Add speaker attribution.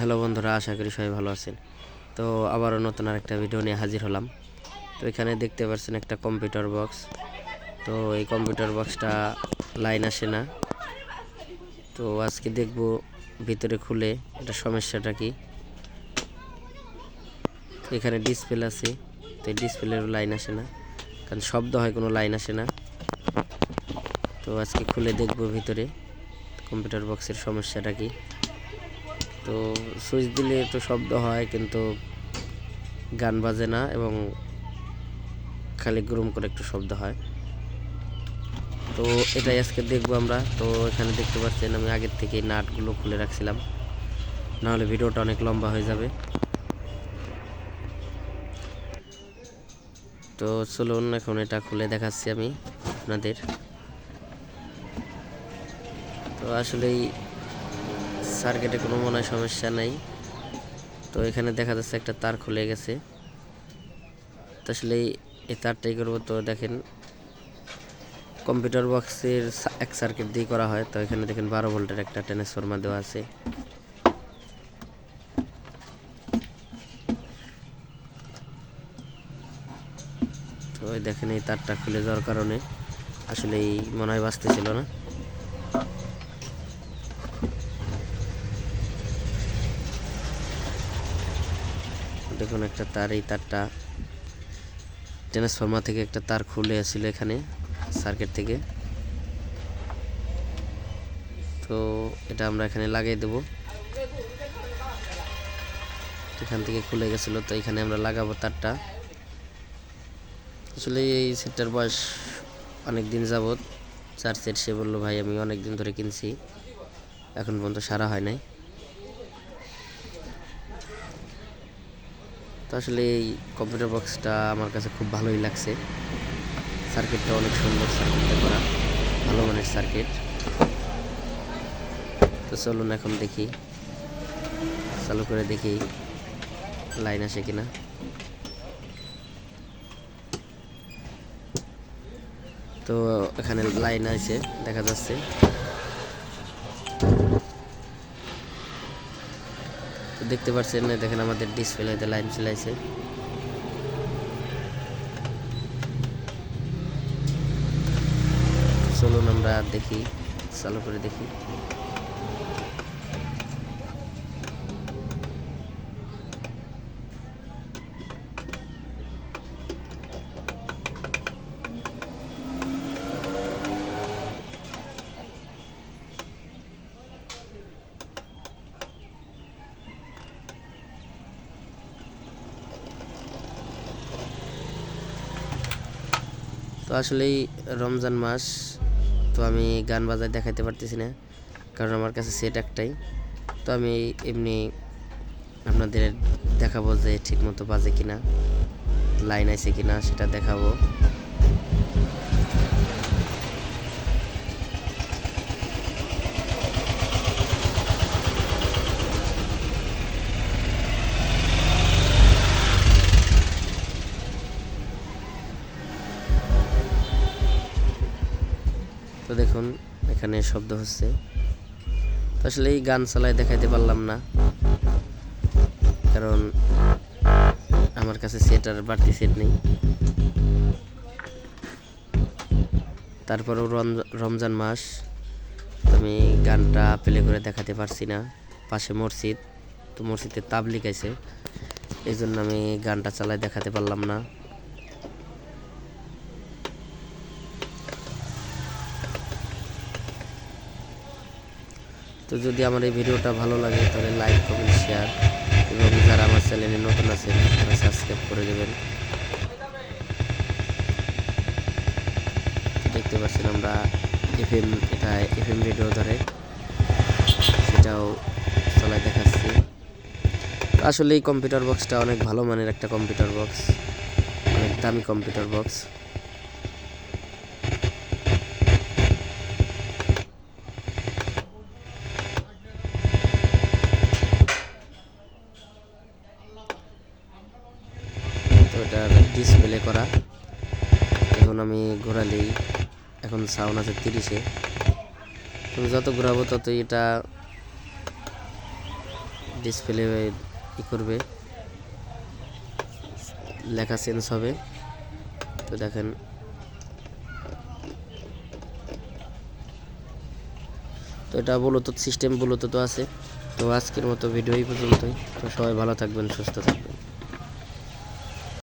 Speaker 1: Hello বন্ধুরা, আশা করি সবাই ভালো আছেন। তো আবারও নতুন আরেকটা ভিডিও নিয়ে হাজির হলাম। তো এখানে দেখতে পাচ্ছেন একটা কম্পিউটার বক্স তো এই কম্পিউটার বক্সটা লাইন আসে না। তো আজকে দেখব ভিতরে খুলে এটা সমস্যাটা কি। এখানে ডিসপ্লে আছে, তো এই ডিসপ্লের লাইন আসে না। কারণ শব্দ হয়, কোনো লাইন আসে না। তো আজকে খুলে দেখব ভিতরে কম্পিউটার বক্সের সমস্যাটা কি। তো সুইচ দিলে একটু শব্দ হয়, কিন্তু গান বাজে না এবং খালি গ্রুম করে একটু শব্দ হয়। তো এটাই আজকে দেখব আমরা। তো এখানে দেখতে পাচ্ছেন, আমি আগের থেকে নাটগুলো খুলে রাখছিলাম। নাহলে ভিডিওটা অনেক লম্বা হয়ে যাবে। তো চলুন, এখন এটা খুলে দেখাচ্ছি আমি আপনাদের। তো আসলেই সার্কিটে কোনো মনে হয় সমস্যা নেই। তো এখানে দেখা যাচ্ছে একটা তার খুলে গেছে। তো আসলে এই- তারটাই করব তো দেখেন। কম্পিউটার বক্সের এক সার্কিট দিয়ে করা হয়। তো এখানে দেখেন বারো ভোল্টের একটা ট্রান্সফরমার দেওয়া আছে। তো দেখেন এই তারটা খুলে যাওয়ার কারণে আসলে এই মনে হয় বাঁচতেছিল না। দেখুন একটা তার, এই তারটা ট্রান্সফর্মার থেকে একটা তার খুলে আসছিল এখানে সার্কিট থেকে। তো এটা আমরা এখানে লাগিয়ে দেব। এখান থেকে খুলে গেছিল, তো এখানে আমরা লাগাবো তারটা। আসলে এই সেটটার বয়স অনেক দিন যাবৎ। চার সেট সে বলল, ভাই, আমি অনেক দিন ধরে কিনছি। এখন পর্যন্ত সারা হয় নাই। তো আসলে এই কম্পিউটার বক্সটা আমার কাছে খুব ভালোই লাগছে। সার্কিটটা অনেক সুন্দর সার্কিটটা করা। ভালো মানের সার্কিট তো চলুন এখন দেখি। চালু করে দেখি লাইন আসে কিনা। তো এখানে লাইন আছে দেখা যাচ্ছে। তো দেখতে পাচ্ছেন না, দেখেন আমাদের ডিসপ্লেতে লাইন চলে আছে চলুন আমরা দেখি, চালু করে দেখি। তো আসলেই রমজান মাস, তো আমি গান বাজায় দেখাতে পারতেছি না, কারণ আমার কাছে সেট একটাই। তো আমি এমনি আপনাদের দেখাবো যে ঠিকমতো বাজে কিনা লাইন আছে কিনা সেটা দেখাবো। তো দেখুন, এখানে শব্দ হচ্ছে। তো আসলে এই গান চালায় দেখাইতে পারলাম না। কারণ আমার কাছে সেট আর বাড়তি সেট নেই। তারপরেও রমজ- রমজান মাস। আমি গানটা প্লে করে দেখাতে পারছি না। পাশে মসজিদ। তো মসজিদে তাবলিক আছে। এই জন্য আমি গানটা চালায় দেখাতে পারলাম না। তো যদি আমার এই ভিডিওটা ভালো লাগে, তাহলে লাইক কমেন্ট শেয়ার এবং যারা আমার চ্যানেলে নতুন আছেন, তারা সাবস্ক্রাইব করে দেবেন। দেখতে পাচ্ছেন আমরা এফএম এটা এফএম রেডিও ধরে, সেটাও চলায় দেখাচ্ছি। আসলে এই কম্পিউটার বক্সটা অনেক ভালো মানের একটা কম্পিউটার বক্স অনেক দামি কম্পিউটার বক্স তো এটা ডিসপ্লে করা। এখন আমি ঘোরালেই, এখন সাউন্ড আছে তিরিশে। তুমি যত ঘোরাবো তত এটা ডিসপ্লে ই করবে। লেখা চেঞ্জ হবে। তো দেখেন। তো এটা ব্লুটুথ সিস্টেম ব্লুটুথও আছে। তো আজকের মতো ভিডিও এই পর্যন্তই। তো সবাই ভালো থাকবেন, সুস্থ থাকবেন।